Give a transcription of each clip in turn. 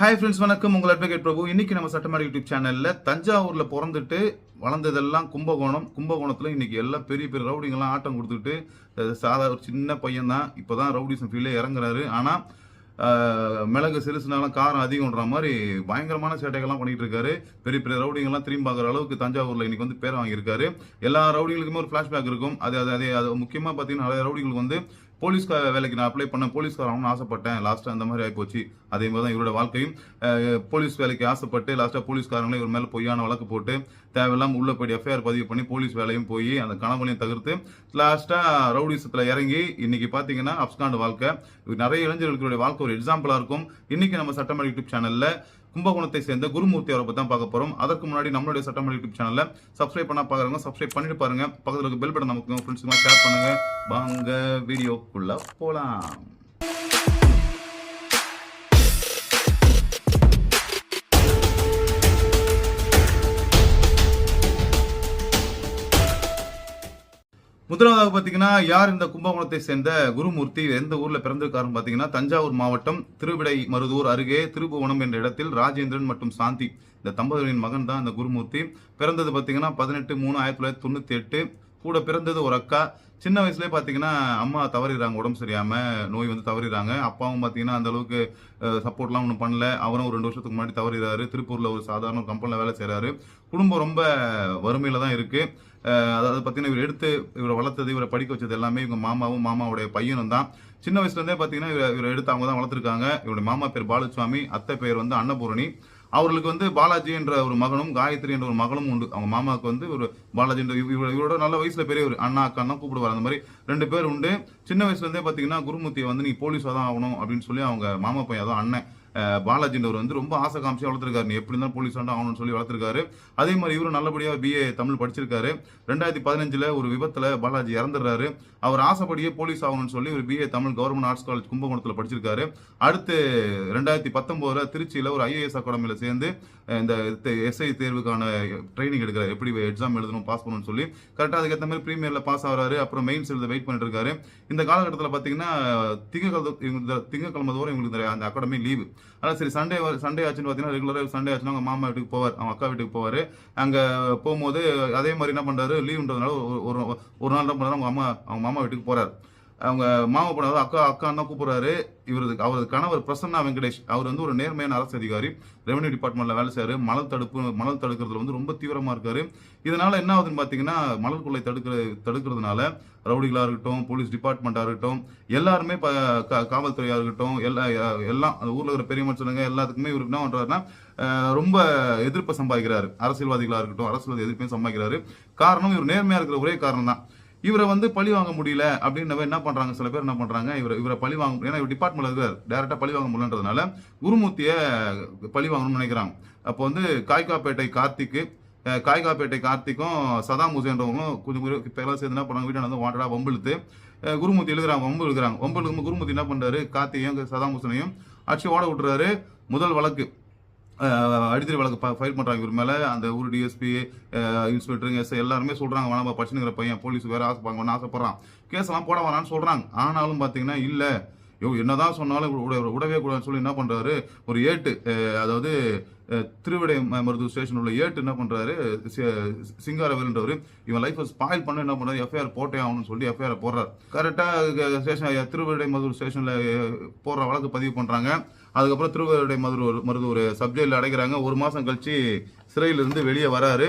Hi friends வணக்கம். உங்கள் advocate பிரபு. இன்னைக்கு நம்ம சட்டமாடி யூடியூப் சேனலில் தஞ்சாவூரில் பிறந்துட்டு வளர்ந்ததெல்லாம் கும்பகோணம். கும்பகோணத்தில் இன்னைக்கு எல்லாம் பெரிய பெரிய ரவுடிங்கெல்லாம் ஆட்டம் கொடுத்துட்டு சாதா ஒரு சின்ன பையன் தான் இப்போதான் ரவுடிசம் ஃபீல்டே இறங்குறாரு. ஆனால் மிளகு சிறுசுனாலும் காரம் அதிகம்ன்ற மாதிரி பயங்கரமான சேட்டைகள்லாம் பண்ணிகிட்டு இருக்காரு. பெரிய பெரிய ரவுடிங்கெல்லாம் திரும்பி பார்க்குற அளவுக்கு தஞ்சாவூரில் இன்றைக்கி வந்து பேர் வாங்கியிருக்காரு. எல்லா ரவுடிகளுக்குமே ஒரு ஃப்ளாஷ்பேக் இருக்கும். அது அது அதே அது முக்கியமாக பார்த்தீங்கன்னா நிறைய ரவுடிகளுக்கு வந்து போலீஸ் வேலைக்கு நான் அப்ளை பண்ண போலீஸ்கார் ஆகணும்னு ஆசைப்பட்டேன் லாஸ்ட்டாக அந்த மாதிரி ஆகிப்போச்சு அதே மாதிரி தான் இவரோட வாழ்க்கையும். போலீஸ் வேலைக்கு ஆசைப்பட்டு லாஸ்ட்டாக போலீஸ்காரங்களே இவர் மேலே பொய்யான வழக்கு போட்டு தேவையில்லாம உள்ள போய் எஃப்ஐஆர் பதிவு பண்ணி போலீஸ் வேலையும் போய் அந்த கணவனையும் தவிர்த்து லாஸ்ட்டாக ரவுடிசத்தில் இறங்கி இன்னைக்கு பார்த்தீங்கன்னா அப்ஸ்காண்ட் வாழ்க்கை. நிறைய இளைஞர்களுடைய வாழ்க்கை ஒரு எக்ஸாம்பிளாக இருக்கும். இன்னைக்கு நம்ம சட்டமன்ற யூடியூப் சேனலில் கும்பகோணத்தை சேர்ந்த குருமூர்த்தி அவரை தான் பார்க்க போறோம். அதற்கு முன்னாடி நம்மளுடைய சட்டமன்ற யூடியூப் சேனல்ல சப்ஸ்கிரைப் பண்ணா பாக்குறவங்க சப்ஸ்கிரைப் பண்ணிட்டு பாருங்க. பக்கத்துல இருக்க பெல் பட்டன் நமக்கு ஃப்ரெண்ட்ஸுக்கு ஷேர் பண்ணுங்க. வாங்க வீடியோக்குள்ள போலாம். முதலாவதாக பார்த்தீங்கன்னா யார் இந்த கும்பகோணத்தை சேர்ந்த குருமூர்த்தி எந்த ஊரில் பிறந்திருக்காருன்னு பார்த்தீங்கன்னா தஞ்சாவூர் மாவட்டம் திருவிடை மருதூர் அருகே திருபுவனம் என்ற இடத்தில் ராஜேந்திரன் மற்றும் சாந்தி இந்த தம்பதியின் மகன் தான் இந்த குருமூர்த்தி. பிறந்தது பார்த்தீங்கன்னா பதினெட்டு மூணு ஆயிரத்தி தொள்ளாயிரத்தி தொண்ணூற்றி எட்டு. கூட பிறந்தது ஒரு அக்கா. சின்ன வயசுலேயே பார்த்தீங்கன்னா அம்மா தவறிடுறாங்க உடம்பு சரியாமல் நோய் வந்து தவறிடுறாங்க. அப்பாவும் பார்த்தீங்கன்னா அந்த அளவுக்கு சப்போர்ட்லாம் ஒன்றும் பண்ணல. அவரும் ஒரு ரெண்டு வருஷத்துக்கு முன்னாடி தவறிடுறாரு. திருப்பூரில் ஒரு சாதாரண கம்பெனியில் வேலை செய்கிறாரு குடும்பம் ரொம்ப வறுமையில் தான் இருக்குது அதாவது பார்த்தீங்கன்னா இவர் எடுத்து இவரை வளர்த்தது இவரை படிக்க வச்சது எல்லாமே இவங்க மாமாவும் மாமாவுடைய பையனும் தான். சின்ன வயசுலேருந்தே பார்த்தீங்கன்னா இவரை இவரை எடுத்து அவங்க தான் வளர்த்துருக்காங்க. இவருடைய மாமா பேர் பாலசுவாமி அத்தை பேர் வந்து அன்னபூரணி. அவர்களுக்கு வந்து பாலாஜி என்ற ஒரு மகனும் காயத்ரி என்ற ஒரு மகளும் உண்டு. அவங்க மாமாவுக்கு வந்து ஒரு பாலாஜி என்ற இவரோட நல்ல வயசுல பெரியவர் அண்ணா அக்கா தான் கூப்பிடுவார். அந்த மாதிரி ரெண்டு பேர் உண்டு. சின்ன வயசுல இருந்தே பார்த்தீங்கன்னா குருமூர்த்தியை வந்து நீ போலீஸாக தான் ஆகணும் அப்படின்னு சொல்லி அவங்க மாமா பையன் அதான் அண்ணன். பாலாஜின்றவர் வந்து ரொம்ப ஆசை காமிச்சு வளர்த்துருக்காரு. நீ எப்படி இருந்தாலும் போலீஸ் ஆகணும்னு சொல்லி வளர்த்துருக்காரு. அதே மாதிரி இவரும் நல்லபடியாக பிஏ தமிழ் படிச்சிருக்காரு. ரெண்டாயிரத்தி பதினஞ்சில் ஒரு விபத்தில் பாலாஜி இறந்துடுறாரு. அவர் ஆசைப்படியே போலீஸ் ஆகணும்னு சொல்லி ஒரு BA Tamil government arts college கும்பகோணத்தில் படிச்சிருக்காரு. அடுத்து ரெண்டாயிரத்தி பத்தொம்போதில் திருச்சியில் ஒரு ஐஏஎஸ் அகாடமியில் சேர்ந்து இந்த எஸ்ஐ தேர்வுக்கான ட்ரைனிங் எடுக்கிறார். எப்படி எக்ஸாம் எழுதணும் பாஸ் பண்ணணும்னு சொல்லி. கரெக்டாக அதுக்கேற்ற மாதிரி ப்ரீமியரில் பாஸ் ஆகிறாரு. அப்புறம் மெயின்ஸ் எழுத வெயிட் பண்ணிட்டு இருக்காரு இந்த காலகட்டத்தில் பார்த்தீங்கன்னா திங்கக்கிழமை இவங்க திங்கக்கிழமை தோறும் இவங்களுக்கு அந்த அகாடமி லீவு ஆனால் சரி சண்டே சண்டே ஆச்சுன்னு பார்த்தீங்கன்னா ரெகுலராக சண்டே ஆச்சுன்னா அவங்க மாமா வீட்டுக்கு போவார் அவங்க அக்கா வீட்டுக்கு போவார். அங்கே போகும்போது அதே மாதிரி என்ன பண்ணுறாரு லீவுன்றதுனால ஒரு- ஒரு ஒரு நாள் என்ன பண்ணுறாரு அவங்க அம்மா அவங்க மாமா வீட்டுக்கு போகிறார் அவங்க மாமா போனது அக்கா அக்கான்னு தான் கூப்பிடுறாரு. இவரது அவரது கணவர் பிரசன்னா வெங்கடேஷ். அவர் வந்து ஒரு நேர்மையான அரசு அதிகாரி. ரெவன்யூ டிபார்ட்மெண்ட்ல வேலை செய்றாரு. மணல் தடுப்பு மணல் தடுக்கிறதுல வந்து ரொம்ப தீவிரமா இருக்காரு. இதனால என்ன ஆகுதுன்னு பாத்தீங்கன்னா மணல் கொள்ளை தடுக்கிற தடுக்கிறதுனால ரவுடிகளா இருக்கட்டும் போலீஸ் டிபார்ட்மெண்டா இருக்கட்டும் எல்லாருமே காவல்துறையா இருக்கட்டும் எல்லா எல்லாம் அந்த ஊர்ல இருக்கிற பெரிய மனுஷனுங்க எல்லாத்துக்குமே இவருக்கு என்ன பண்றாருன்னா ரொம்ப எதிர்ப்பை சம்பாதிக்கிறாரு. அரசியல்வாதிகளா இருக்கட்டும் அரசியல்வாதி எதிர்ப்பையும் சம்பாதிக்கிறாரு. காரணம் இவர் நேர்மையா இருக்கிற ஒரே காரணம் தான் இவரை வந்து பழி வாங்க முடியல அப்படின்னு என்ன பண்றாங்க? சில பேர் என்ன பண்றாங்க? இவரை இவரை பழி வாங்க ஏன்னா இவர் டிபார்ட்மெண்ட்ல இருக்கார். டேரக்டா பழி வாங்க முடியலன்றதுனால குருமூர்த்திய பழி வாங்கணும்னு நினைக்கிறாங்க. அப்போ வந்து காய்காப்பேட்டை கார்த்திக்கு காய்காப்பேட்டை கார்த்திக்கும் சதாம் ஹுசேன்றவங்களும் கொஞ்சம் கொஞ்சம் பேரெல்லாம் சேர்ந்து என்ன பண்ணாங்க? வீட்டில் வந்து வாண்டடா வம்பிழுத்து குருமூர்த்தி எழுதுறாங்க. வம்பு எழுதுறாங்க வம்பு எழுதும் குருமூர்த்தி என்ன பண்றாரு? கார்த்திகையும் சதாம் ஹுசனையும் அடிச்சு ஓட விட்டுறாரு. முதல் வழக்கு. அஹ், வழக்கு ஃபைல் பண்ணுறாங்க இவர் மேலே. அந்த ஊர் டிஎஸ்பி இன்ஸ்பெக்டருங்க எஸ் எல்லாருமே சொல்கிறாங்க வேணாம் பச்சனுங்கிற பையன் போலீஸ் வேறு ஆசைப்பாங்க ஆசைப்பட்றான். கேஸ் எல்லாம் போட வரான்னு சொல்கிறாங்க ஆனாலும் பாத்தீங்கன்னா இல்ல. என்ன என்னதான் சொன்னாலும் உடவே விடவே கூடாதுன்னு சொல்லி என்ன பண்ணுறாரு ஒரு ஏட்டு அதாவது திருவிடை மருத்துவ ஸ்டேஷன் உள்ள ஏட்டு என்ன பண்ணுறாரு சி- சிங்காரவேல்ன்றவர். இவன் லைஃப்பை ஸ்பாயில் பண்ண என்ன பண்ணுறாரு எஃப்ஐஆர் போட்டே ஆகணும்னு சொல்லி எஃப்ஐஆர் போடுறாரு. கரெக்டாக ஸ்டேஷன் திருவிடை மருத்துவ ஸ்டேஷனில் போடுற வழக்கு பதிவு பண்ணுறாங்க அதுக்கப்புறம் திருவள்ளுவருடைய மருத்துவ மருத்துவ சப்ஜெக்டில் அடைக்கிறாங்க ஒரு மாதம் கழிச்சு சிறையிலிருந்து வெளியே வராரு.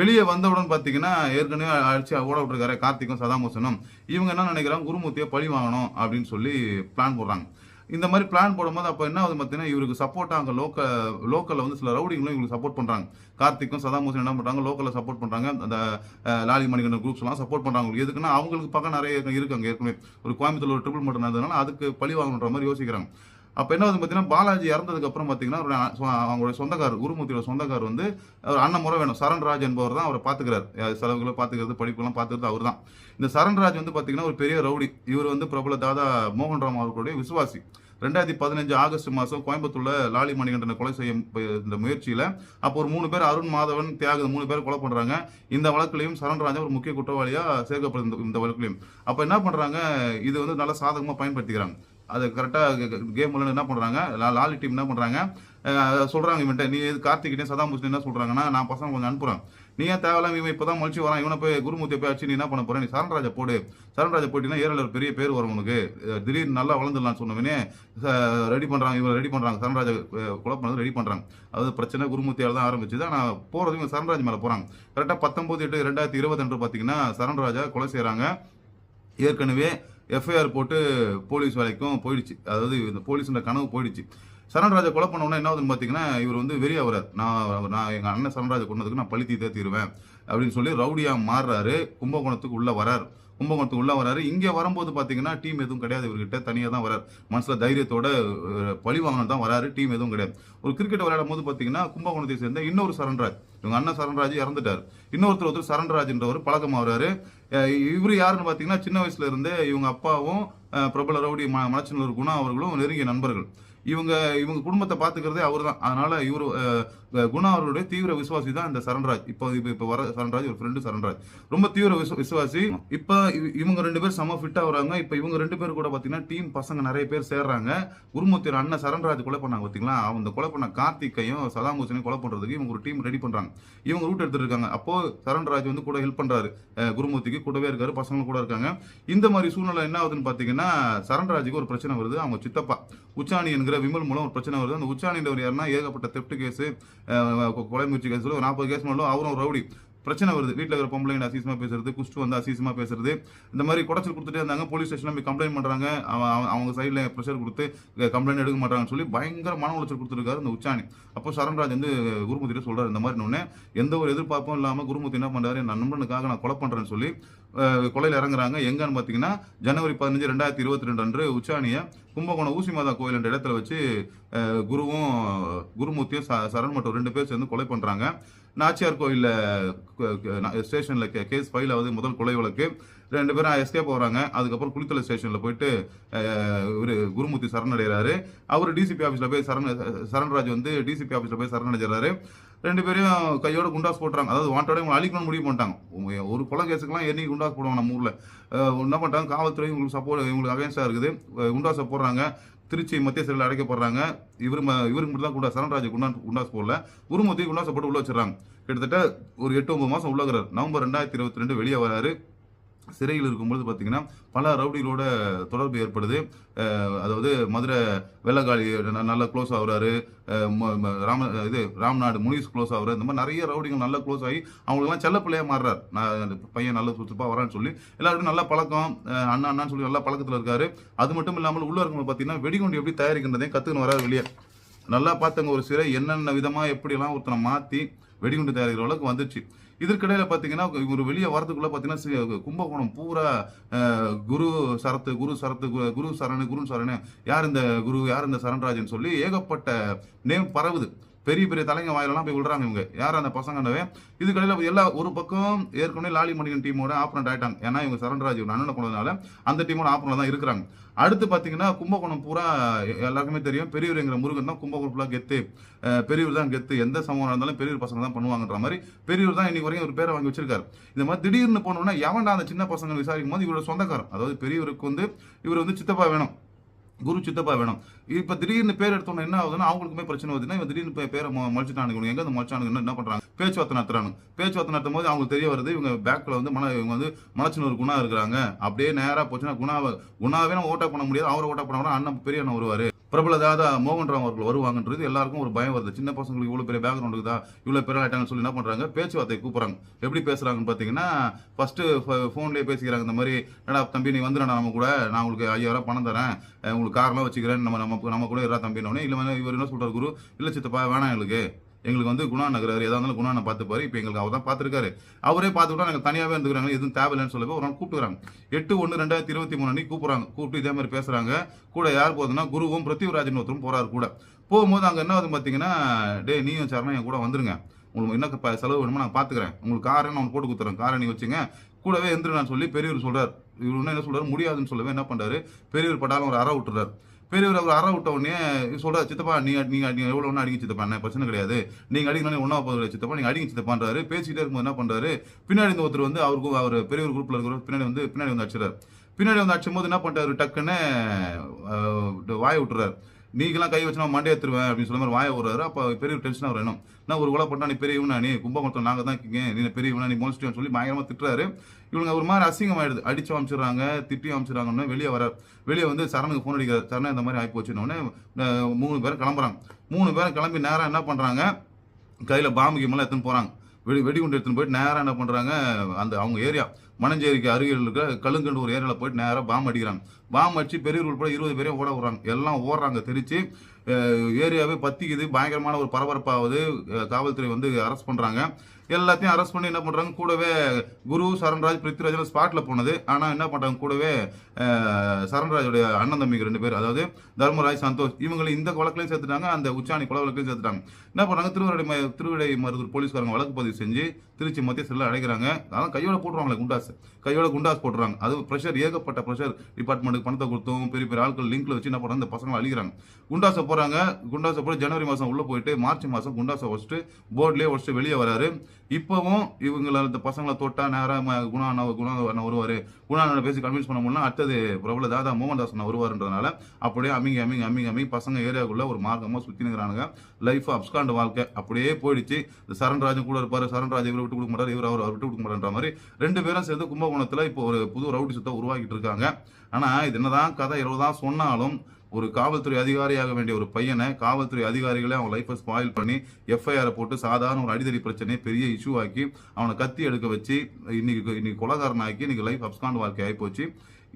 வெளியே வந்தவுடன் பார்த்தீங்கன்னா ஏற்கனவே அடிச்சு ஓட விட்டுருக்காரு கார்த்திக்கும் சதாமோசனும். இவங்க என்ன நினைக்கிறாங்க? குருமூர்த்தியை பழி வாங்கணும் அப்படின்னு சொல்லி பிளான் போடுறாங்க. இந்த மாதிரி பிளான் போடும்போது அப்போ என்ன ஆகுது பார்த்தீங்கன்னா இவருக்கு சப்போர்ட் அங்கே லோக்க லோக்கலில் வந்து சில ரவுடிங்களும் இவங்களுக்கு சப்போர்ட் பண்ணுறாங்க கார்த்திக்கும் சதாமோசன் என்ன பண்ணுறாங்க லோக்கலில் சப்போர்ட் பண்ணுறாங்க அந்த லாலி மணிகண்டன் குரூப்ஸ் எல்லாம் சப்போர்ட் பண்ணுறாங்க எதுக்குன்னா அவங்களுக்கு பக்கம் நிறைய இருக்காங்க அங்கே ஏற்கனவே. ஒரு கோயம்புத்தூர் ஒரு ட்ரிபிள் மட்டும் நடந்ததுனால அதுக்கு பழி வாங்கணுன்ற மாதிரி யோசிக்கிறாங்க. அப்போ என்ன வந்து பார்த்தீங்கன்னா பாலாஜி இறந்ததுக்கப்புறம் பார்த்தீங்கன்னா அவருடைய அவங்களுடைய சொந்தக்கார் குருமூர்த்தியோட சொந்தக்கார் வந்து அவர் அண்ணன் முறை வேணும். சரண்ராஜ் என்பவர் தான் அவரை பார்த்துக்கிறார். செலவுகளை பார்த்துக்கிறது படிப்புலாம் பார்த்துக்கிறது அவர் தான் இந்த சரண்ராஜ் வந்து பார்த்தீங்கன்னா ஒரு பெரிய ரவுடி. இவர் வந்து பிரபல தாதா மோகன் ராம் அவர்களுடைய விசுவாசி. ரெண்டாயிரத்தி பதினஞ்சு ஆகஸ்ட் மாதம் கோயம்புத்தூரில் லாலி மணிகண்டனை கொலை செய்ய இந்த முயற்சியில் அப்போ ஒரு மூணு பேர் அருண் மாதவன் தியாக மூணு பேர் கொலை பண்ணுறாங்க இந்த வழக்குலையும் சரண்ராஜா ஒரு முக்கிய குற்றவாளியாக சேர்க்கப்படுது இந்த- வழக்குலையும். அப்போ என்ன பண்ணுறாங்க இது வந்து நல்லா சாதகமாக பயன்படுத்திக்கிறாங்க. அது கரெக்டாக கேம் என்ன பண்ணுறாங்க லாலி டீம் என்ன பண்ணுறாங்க சொல்கிறாங்க இவன்ட்ட. நீ இது கார்த்திகிட்டே சதாம் என்ன சொல்கிறாங்கன்னா நான் பசங்க கொஞ்சம் அனுப்புகிறேன் நீ ஏன் தேவையில்லாம இவன் இப்போ தான் மலிச்சு வரான். இவனை போய் குருமூர்த்தி போய் அடிச்சு நீ என்ன பண்ண போற? நீ சரண்ராஜா போடு. சரண்ராஜா போட்டினா ஏரியால ஒரு பெரிய பேர் வரும் உனக்கு. திடீர்னு நல்லா வளர்ந்துடலாம்னு சொன்னவனே ரெடி பண்ணுறாங்க இவங்க ரெடி பண்ணுறாங்க சரண்ராஜா அஹ், கொலை பண்ணது ரெடி பண்ணுறாங்க அது பிரச்சனை குருமூர்த்தியால் தான் ஆரம்பிச்சது. ஆனால் போகிறது இவங்க சரண்ராஜ் மேலே போகிறாங்க கரெக்டாக பத்தொம்பது எட்டு ரெண்டாயிரத்தி இருபத்தெண்டு பார்த்தீங்கன்னா சரண்ராஜா கொலை செய்கிறாங்க ஏற்கனவே எஃப்ஐஆர் போட்டு போலீஸ் வேலைக்கும் போயிடுச்சு. அதாவது இந்த போலீஸுன்ற கனவு போயிடுச்சு. சரண்ராஜை கொலை பண்ணோன்னா என்ன ஆகுதுன்னு பார்த்தீங்கன்னா இவர் வந்து வெறியா வரார் நான் நான் எங்கள் அண்ணன் சரண்ராஜை கொண்டதுக்கு நான் பழித்தி தீர்த்தே தீருவேன் அப்படின்னு சொல்லி ரவுடியாக மாறுறாரு. கும்பகோணத்துக்கு உள்ளே வரார் கும்பகோணத்துக்கு உள்ள வராரு. இங்கே வரும்போது பார்த்தீங்கன்னா டீம் எதுவும் கிடையாது இவர்கிட்ட. தனியாக தான் வரார். மனசில் தைரியத்தோட பழி வாங்கணும் தான் வராரு. டீம் எதுவும் கிடையாது. ஒரு கிரிக்கெட் விளையாடும் போது பார்த்தீங்கன்னா கும்பகோணத்தை சேர்ந்த இன்னொரு சரண்ராஜ். இவங்க அண்ணன் சரண்ராஜ் இறந்துட்டார். இன்னொருத்தர் ஒருத்தர் சரண்ராஜ்ன்றவர் பழக்கமாகறாரு இவர் யாருன்னு பார்த்தீங்கன்னா சின்ன வயசுல இருந்தே இவங்க அப்பாவும் பிரபல ரவுடி ம குணா அவர்களும் நெருங்கிய நண்பர்கள். இவங்க இவங்க குடும்பத்தை பார்த்துக்கிறதே அவர் தான் அதனால இவர் குணா அவருடைய தீவிர விசுவாசி தான் இந்த சரண்ராஜ். இப்போ இப்போ இப்போ வர சரண்ராஜ் ஒரு ஃப்ரெண்டு சரண்ராஜ். ரொம்ப தீவிர விசு விசுவாசி. இப்போ இவங்க ரெண்டு பேர் செம ஃபிட்டாக வராங்க. இப்போ இவங்க ரெண்டு பேர் கூட பார்த்தீங்கன்னா டீம் பசங்க நிறைய பேர் சேர்றாங்க. குருமூர்த்தியோட அண்ணன் சரண்ராஜ் கொலை பண்ணாங்க பார்த்தீங்களா அந்த கொலை பண்ண கார்த்திகையும் சதாம் கொலை பண்ணுறதுக்கு இவங்க ஒரு டீம் ரெடி பண்ணுறாங்க இவங்க ரூட் எடுத்துட்டு இருக்காங்க. அப்போது சரண்ராஜ் வந்து கூட ஹெல்ப் பண்ணுறாரு குருமூர்த்திக்கு கூடவே இருக்காரு. பசங்களும் கூட இருக்காங்க. இந்த மாதிரி சூழ்நிலை என்ன ஆகுதுன்னு பார்த்தீங்கன்னா சரண்ராஜுக்கு ஒரு பிரச்சனை வருது. அவங்க சித்தப்பா உச்சாணி என்கிற விமல் மூலம் ஒரு பிரச்சனை வருது. அந்த உச்சாணின்றவர் யாருன்னா ஏகப்பட்ட தெப்ட் கேஸ் கொலை முயற்சி கேஸ் ஒரு நாற்பது கேஸ் மேலும் அவரும் ரவுடி. பிரச்சனை வருது. வீட்டில் இருக்கிற பொம்பளைங்க அசீசமாக பேசுறது குஷ்டு வந்து அசீசமாக பேசுறது. இந்த மாதிரி குடைச்சல் கொடுத்துட்டே இருந்தாங்க. போலீஸ் ஸ்டேஷனில் போய் கம்ப்ளைண்ட் பண்றாங்க. அவங்க சைடில் ப்ரெஷர் கொடுத்து கம்ப்ளைண்ட் எடுக்க மாட்டாங்கன்னு சொல்லி பயங்கர மன உளைச்சல் கொடுத்துருக்காரு இந்த உச்சாணி. அப்போ சரண்ராஜ் வந்து குருமூர்த்திட்ட சொல்றாரு இந்த மாதிரி ஒன்று எந்த ஒரு எதிர்பார்ப்பும் இல்லாமல் குருமூர்த்தி என்ன பண்றாரு? என் நண்பனுக்காக நான் கொலை பண்றேன்னு சொல்லி கொலையில் இறங்குறாங்க. எங்கன்னு பார்த்தீங்கன்னா ஜனவரி பதினஞ்சு ரெண்டாயிரத்தி இருபத்தி ரெண்டு அன்று உச்சாணியை கும்பகோணம் ஊசி மாதா கோயில் என்ற இடத்துல வச்சு குருவும் குருமூர்த்தியும் ச- சரண் மற்றும் ரெண்டு பேர் சேர்ந்து கொலை பண்றாங்க. நாச்சியார் கோயிலில் ஸ்டேஷனில் கேஸ் ஃபைல் ஆகுது முதல் கொலை வழக்கு. ரெண்டு பேரும் எஸ்கேப் போகிறாங்க அதுக்கப்புறம் குளித்தலை ஸ்டேஷனில் போயிட்டு இவர் குருமூர்த்தி சரணடைகிறாரு அவர் டிசிபி ஆஃபீஸில் போய் சரண சரண்ராஜ் வந்து டிசிபி ஆஃபீஸில் போய் சரணடைஞ்சாரு ரெண்டு பேரையும் கையோட குண்டாஸ் போட்டுறாங்க. அதாவது வாண்டோட இவங்க அழிக்கணும்னு முடிவு பண்ணிட்டாங்க. ஒரு கொலை கேஸுக்கெல்லாம் என்னைக்கு குண்டாஸ் போடுவாங்க நம்ம ஊரில்? என்ன பண்ணிட்டாங்க? காவல்துறை இவங்களுக்கு சப்போர்ட் இவங்களுக்கு அகேன்ஸ்டாக இருக்குது. குண்டாஸை போடுறாங்க. திருச்சி மத்திய சிறையில் அடைக்கப்படுறாங்க இவர் இவருக்கு மட்டும் தான் குண்டா சரண்ராஜ் குண்டா குண்டாஸ் போடல. உருமத்தையும் குண்டாஸை போட்டு உள்ள வச்சிடறாங்க. கிட்டத்தட்ட ஒரு எட்டு ஒன்பது மாதம் உள்ளகிறார் நவம்பர் ரெண்டாயிரத்தி இருபத்தி ரெண்டு வெளியே வராரு. சிறையில் இருக்கும்பொழுது பார்த்தீங்கன்னா பல ரவுடிகளோட தொடர்பு ஏற்படுது. அதாவது மதுரை வெள்ளக்காளி நல்லா க்ளோஸ் ஆகுறாரு. ராம இது ராம்நாடு முனிஸ் க்ளோஸ் ஆகுறாரு. இந்த மாதிரி நிறைய ரவுடிகள் நல்லா க்ளோஸ் ஆகி அவங்களுக்குலாம் செல்ல பிள்ளையாக மாறுறார். நான் அந்த பையன் நல்ல சுற்றுப்பா வரான்னு சொல்லி எல்லாருக்கும் நல்ல பழக்கம். அண்ணா அண்ணான்னு சொல்லி நல்லா பழக்கத்தில் இருக்காரு. அது மட்டும் இல்லாமல் உள்ள இருக்கவங்க பார்த்தீங்கன்னா வெடிகுண்டு எப்படி தயாரிக்கின்றதையும் கற்றுக்கணும் வராரு வெளியே. நல்லா பார்த்தவங்க ஒரு சிறை என்னென்ன விதமாக எப்படியெல்லாம் ஒருத்தனை மாற்றி வெடிகுண்டு தயாரிக்கிற அளவுக்கு வந்துச்சு. இதற்கிடையில் பார்த்தீங்கன்னா இவர் வெளியே வரதுக்குள்ள பார்த்தீங்கன்னா கும்பகோணம் பூரா குரு சரத்து குரு சரத்து கு- குரு சரணு குரு சரணு யார் இந்த குரு யார் இந்த சரண்ராஜன் சொல்லி ஏகப்பட்ட நேம் பரவுது. பெரிய பெரிய தலைங்க வாயிலெல்லாம் போய் விடுறாங்க இவங்க. யார் அந்த பசங்கன்னவே? இதுக்கடையில எல்லா ஒரு பக்கம் ஏற்கனவே லாலி மணிகன் டீமோட ஆப்பனண்ட் ஆயிட்டாங்க. ஏன்னா இவங்க சரண்ராஜ் இவங்க அண்ணனை போனதுனால அந்த டீமோட ஆப்பனில் தான் இருக்கிறாங்க. அடுத்து பார்த்தீங்கன்னா கும்பகோணம் பூரா எல்லாருக்குமே தெரியும். பெரியவருங்கிற முருகன் தான் கும்பகோணம் ஃபுல்லாக கெத்து. பெரியவர் தான் கெத்து. எந்த சமூகம் இருந்தாலும் பெரியவர் பசங்க தான் பண்ணுவாங்கன்ற மாதிரி பெரியவர் தான் இன்னைக்கு வரைக்கும் ஒரு பேரை வாங்கி வச்சிருக்காரு. இந்த மாதிரி திடீர்னு போனோம்னா எவன்டா அந்த சின்ன பசங்க விசாரிக்கும் போது இவரோட சொந்தக்காரன். அதாவது பெரியவருக்கு வந்து இவர் வந்து சித்தப்பா வேணும். குரு சித்தப்பா வேணும். இப்போ திடீர்னு பேர் எடுத்தோம்னா என்ன ஆகுதுன்னா அவங்களுக்குமே பிரச்சனை வருதுன்னா இவன் திடீர்னு பேரை மொ- மொழிச்சிட்டானுங்க இவங்க எங்க வந்து மொழிச்சானுங்க என்ன பண்றாங்க? பேச்சுவார்த்தை நடத்துறாங்க பேச்சுவார்த்தை நடத்தும் போது அவங்களுக்கு தெரிய வருது இவங்க பேக்கில் வந்து மன இவங்க வந்து மனச்சினூர் குணா இருக்கிறாங்க. அப்படியே நேராக போச்சுன்னா குணாவை குணாவே நம்ம ஓட்டா பண்ண முடியாது. அவரை ஓட்டா பண்ண அண்ணன் பெரிய அண்ணன் வருவாரு. பிரபல தாதா மோகன் ராம் அவர்கள் வருவாங்கன்றது எல்லாருக்கும் ஒரு பயம் வருது. சின்ன பசங்களுக்கு இவ்வளோ பெரிய பேக்ரவுண்ட் இருக்குதா? இவ்வளோ பெரிய ஆயிட்டாங்கன்னு சொல்லி என்ன பண்ணுறாங்க பேச்சுவார்த்தை கூப்பிடுறாங்க. எப்படி பேசுகிறாங்கன்னு பார்த்தீங்கன்னா ஃபஸ்ட்டு ஃபோன்லேயே பேசிக்கிறாங்க. இந்த மாதிரி என்னடா தம்பி நீ வந்துடா நம்ம கூட. நான் உங்களுக்கு ஐயாயிரம் பணம் தரேன். உங்களுக்கு கார்லாம் வச்சுக்கிறேன் நம்ம நம்ம நம்ம கூட இரா தம்பினோடனே இல்லை வேணா இவர் என்ன சொல்கிறார் குரு? இல்லை சித்தப்பா வேணாம் எங்களுக்கு. எங்களுக்கு வந்து குணா நகர் எதா இருந்தாலும் குணானை பார்த்துப்பாரு. இப்போ எங்களுக்கு அவர் தான் பார்த்துருக்காரு. அவரே பார்த்துக்கிட்டா நாங்கள் தனியாகவே இருந்துக்கிறாங்க எதுவும் தேவையில்லைன்னு சொல்லி ஒரு நாள் கூப்பிட்டுறாங்க எட்டு ஒன்று ரெண்டாயிரத்தி இருபத்தி மூணு அன்னைக்கு கூப்பிட்றாங்க. கூப்பிட்டு இதே மாதிரி பேசுகிறாங்க கூட யார் போகுதுன்னா குருவும் பிருத்திவிராஜன் ஒருத்தரும் போகிறாரு கூட. போகும்போது அங்கே என்ன ஆகுது பார்த்தீங்கன்னா டே நீயும் சரணம் என் கூட வந்துருங்க. உங்களுக்கு என்ன செலவு வேணுமோ நான் பார்த்துக்கிறேன். உங்களுக்கு காரை நான் போட்டு கொடுத்துறேன். காரை நீ வச்சுங்க. கூடவே எந்திரு நான் சொல்லி பெரியவர் சொல்கிறார் இவர் என்ன சொல்றாரு? முடியாதுன்னு சொல்லவே என்ன பண்றாரு? பெரியவர் பட்டாலும் ஒரு அற விட்டுறாரு. பெரியவர் அவர் அற விட்ட உடனே சொல்றாரு சித்தப்பா நீ நீங்க நீங்க எவ்வளவு ஒண்ணு அடிக்க சித்தப்பா என்ன பிரச்சனை கிடையாது. நீங்க அடிக்கணும் ஒன்றா போகுது சித்தப்பா? நீங்க அடிக்க சித்தப்பான்றாரு பேசிக்கிட்டே இருக்கும்போது என்ன பண்றாரு? பின்னாடி இந்த ஒருத்தர் வந்து அவருக்கு அவர் பெரியவர் குரூப்ல இருக்கிறவர் பின்னாடி வந்து பின்னாடி வந்து அடிச்சிடறாரு. பின்னாடி வந்து அடிச்சும் போது என்ன பண்ணிட்டாரு டக்குன்னு அஹ், வாயை விட்டுறாரு. நீங்களாம் கை வச்சுனா மண்டே எடுத்துருவேன் அப்படின்னு சொல்ல மாதிரி வாய வருவாரு அப்போ பெரிய டென்ஷன் அவர் வேணும் நான் ஒரு கொலை பண்ணா நீ பெரியவனா நீ? கும்பகோணத்தில் நாங்கள் தான் இருக்கீங்க. நீ பெரியவனா நீ மோஸ்ட்லியும் சொல்லி பயங்கரமாக திட்டுறாரு. இவங்க ஒரு மாதிரி அசிங்கமாயிடுது. அடிச்சு அமைச்சிடுறாங்க திட்டி அமைச்சிடுறாங்கன்னு வெளியே வர வெளியே வந்து சரணுக்கு ஃபோன் அடிக்கிறார். சரண் இந்த மாதிரி ஆகி போச்சுன்னொடனே மூணு பேரும் கிளம்புறாங்க. மூணு பேரும் கிளம்பி நேராக என்ன பண்ணுறாங்க கையில் பாம்பு கிமெல்லாம் எடுத்துன்னு போகிறாங்க வெடி வெடிகுண்டு எடுத்துன்னு போயிட்டு நேராக என்ன பண்ணுறாங்க அந்த அவங்க ஏரியா மணஞ்சேரிக்கு அருகில் இருக்க கழுங்கண்டு ஒரு ஏரியாவில் போயிட்டு நேராக பாம் அடிக்கிறாங்க. பாம் அடிச்சு பெரிய உட்பட இருபது பேரையும் ஓட விடுறாங்க. எல்லாம் ஓடுறாங்க தெரிச்சு. ஏரியாவே பத்திக்குது. பயங்கரமான ஒரு பரபரப்பாகுது காவல்துறை வந்து அரெஸ்ட் பண்ணுறாங்க எல்லாத்தையும் அரெஸ்ட் பண்ணி என்ன பண்ணுறாங்க கூடவே குரு சரண்ராஜ் பிருத்விராஜ் ஸ்பாட்டில் போனது. ஆனால் என்ன பண்ணுறாங்க கூடவே சரண்ராஜுடைய சரண்ராஜோடைய அண்ணன் தம்பிக்கு ரெண்டு பேர் அதாவது தர்மராஜ் சந்தோஷ் இவங்களை இந்த வழக்குலையும் சேர்த்துட்டாங்க அந்த உச்சாணி கொலை வழக்கிலையும் சேர்த்துட்டாங்க. என்ன பண்ணுறாங்க திருவிடை திருவிடை மருதூர் போலீஸ்காரங்க வழக்கு பதிவு செஞ்சு திருச்சி மத்திய செல்ல அடைக்கிறாங்க அதான் கையோட போட்டுருவாங்களே குண்டாஸ். கையோட குண்டாஸ் போட்டுறாங்க. அது ப்ரெஷர் ஏகப்பட்ட ப்ரெஷர் டிபார்ட்மெண்ட்டுக்கு பணத்தை கொடுத்தும் பெரிய பெரிய ஆட்கள் லிங்க்ல வச்சு என்ன பண்ணுறாங்க இந்த பசங்களை அழிக்கிறாங்க. குண்டாசை போகிறாங்க குண்டாசை போய் ஜனவரி மாதம் உள்ளே போயிட்டு மார்ச் மாதம் குண்டாசை வச்சுட்டு போர்ட்லேயே வச்சுட்டு வெளியே வராரு. இப்போவும் இவங்களை இந்த பசங்களை தொட்டா நேராக குணா அண்ணா குணா அண்ணா வருவார். குணா அண்ணா பேசி கன்வின்ஸ் பண்ண முடியல அடுத்தது பிரபல தாதா மோகன்தாஸ் அண்ணா வருவாருன்றதுனால அப்படியே அமிங்க அமிங்க அமிங்க அமிங்க பசங்க ஏரியாவுக்குள்ள ஒரு மார்க்கமாக சுற்றி நிற்கிறானுங்க லைஃப் அப்ஸ்காண்ட் வாழ்க்கை. அப்படியே போயிடுச்சு. சரண்ராஜன் கூட இருப்பார். சரண்ராஜ் இவரை விட்டு கொடுக்க மாட்டார். இவர் அவர் விட்டு கொடுக்க மாட்டேன்ற மாதிரி ரெண்டு பேரும் சேர்ந்து கும்பகோணத்தில் இப்போ ஒரு புது ரவுடி சுத்தம் உருவாக்கிட்டு இருக்காங்க. ஆனால் இது என்னதான் கதை இருபதான் சொன்னாலும் ஒரு காவல்துறை அதிகாரியாக வேண்டிய ஒரு பையனை காவல்துறை அதிகாரிகளே அவன் லைஃப்பை ஸ்பாயில் பண்ணி எஃப்ஐஆரை போட்டு சாதாரண ஒரு அடிதடி பிரச்சனையை பெரிய இஷ்யூ ஆக்கி அவனை கத்தி எடுக்க வச்சு இன்னைக்கு இன்னைக்கு கொலகாரன் ஆக்கி இன்னைக்கு லைஃப் அப்ஸ்காண்ட் வாழ்க்கை ஆகிப்போச்சு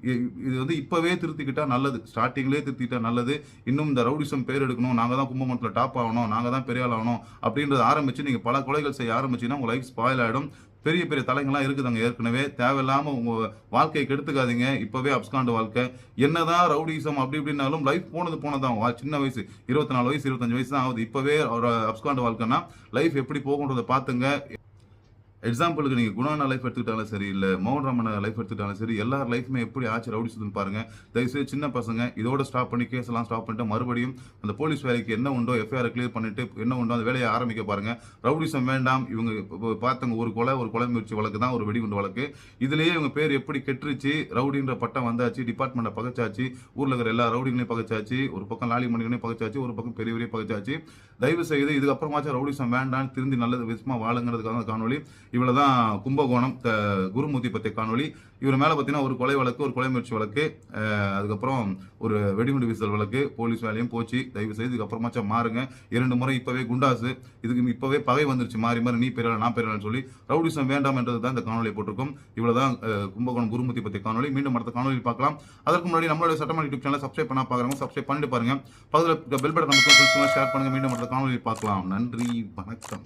இது வந்து இப்பவே திருத்திக்கிட்டா நல்லது. ஸ்டார்டிங்லேயே திருத்திக்கிட்டா நல்லது. இன்னும் இந்த ரவுடிசம் பேர் எடுக்கணும். நாங்கள் தான் கும்பகோணத்தில் டாப் ஆகணும். நாங்கள் தான் பெரிய ஆள் ஆகணும். அப்படின்றத ஆரம்பிச்சு நீங்கள் பல கொலைகள் செய்ய ஆரம்பிச்சிங்கன்னா உங்கள் லைஃப் ஸ்பாயில் ஆகிடும் பெரிய பெரிய தலைங்கள்லாம் இருக்குதுங்க. ஏற்கனவே தேவையில்லாமல் உங்கள் வாழ்க்கையை கெடுத்துக்காதீங்க இப்போவே அப்ஸ்காண்டு வாழ்க்கை. என்னதான் ரவுடிசம் அப்படி இப்படின்னாலும் லைஃப் போனது போனதான் சின்ன வயசு. இருபத்தி நாலு வயசு இருபத்தஞ்சு வயசு தான் ஆகுது. இப்போவே ஒரு அப்ஸ்காண்டு வாழ்க்கைன்னா லைஃப் எப்படி போகுன்றதை பார்த்துங்க. எக்ஸாம்பிளுக்கு நீங்கள் குணான லைஃப் எடுத்துக்கிட்டாலும் சரி இல்லை மோகன் ரமண லைஃப் எடுத்துக்கிட்டாலும் சரி எல்லார் லைஃப்மே எப்படி ஆச்சு ரவுடிசத்துன்னு பாருங்க. தயவுசெய்து சின்ன பசங்க இதோட ஸ்டாப் பண்ணி கேஸ் எல்லாம் ஸ்டாப் பண்ணிட்டு மறுபடியும் அந்த போலீஸ் வேலைக்கு என்ன உண்டோ எஃப்ஐஆர் கிளியர் பண்ணிட்டு என்ன உண்டோ அந்த வேலையை ஆரம்பிக்க பாருங்க. ரவுடிசம் வேண்டாம். இவங்க இப்போ பார்த்தவங்க ஒரு கொலை ஒரு கொலை முயற்சி வழக்கு தான் ஒரு வெடிகுண்டு வழக்கு. இதுலயே இவங்க பேர் எப்படி கெட்டுருச்சு ரவுடின்ற பட்டம் வந்தாச்சு டிபார்ட்மெண்ட்டை பகச்சாச்சு ஊர்ல இருக்கிற எல்லா ரவுடிகளையும் பகச்சாச்சு ஒரு பக்கம் லாலி மணிகளையும் பகச்சாச்சு ஒரு பக்கம் பெரிய பெரிய பகச்சாச்சு. தயவு செய்து இதுக்கப்புறமாச்சும் ரவுடிசம் வேண்டாம் திருந்தி நல்லது விஷமா வாழுங்கிறதுக்காக காணொலி காணொலி இவ்வளவுதான் கும்பகோணம் த- குருமூர்த்தி பற்றிய காணொலி இவர் மேல பார்த்தீங்கன்னா ஒரு கொலை வழக்கு ஒரு கொலை முயற்சி வழக்கு அதுக்கப்புறம் ஒரு வெடிகுண்டு வீசல் வழக்கு போலீஸ் வேலையும் போச்சு. தயவு செய்து இதுக்கப்புறமாச்சும் மாறுங்க. இரண்டு முறை இப்பவே குண்டாசு. இதுக்கு இப்பவே பகை வந்துருச்சு. மாறி மாறி நீ பெரியல நான் பெரியலன்னு சொல்லி ரவுடிசம் வேண்டாம் என்றது தான் இந்த காணொலி போட்டிருக்கோம். இவ்வளவுதான் தான் கும்பகோணம் குருமூர்த்தி பற்றிய காணொலி மீண்டும் அடுத்த காணொலியில் பார்க்கலாம். அதற்கு முன்னாடி நம்மளுடைய சட்டமன்ற யூடியூப் சேனல் சப்ஸ்கிரைப் பண்ணா பாக்குறவங்க சப்ஸ்கிரைப் பண்ணிட்டு பாருங்க. பக்கத்தில் பெல் பட்டன் ஷேர் பண்ணுங்க. மீண்டும் அடுத்த காணொலியில் பார்க்கலாம். நன்றி. வணக்கம்.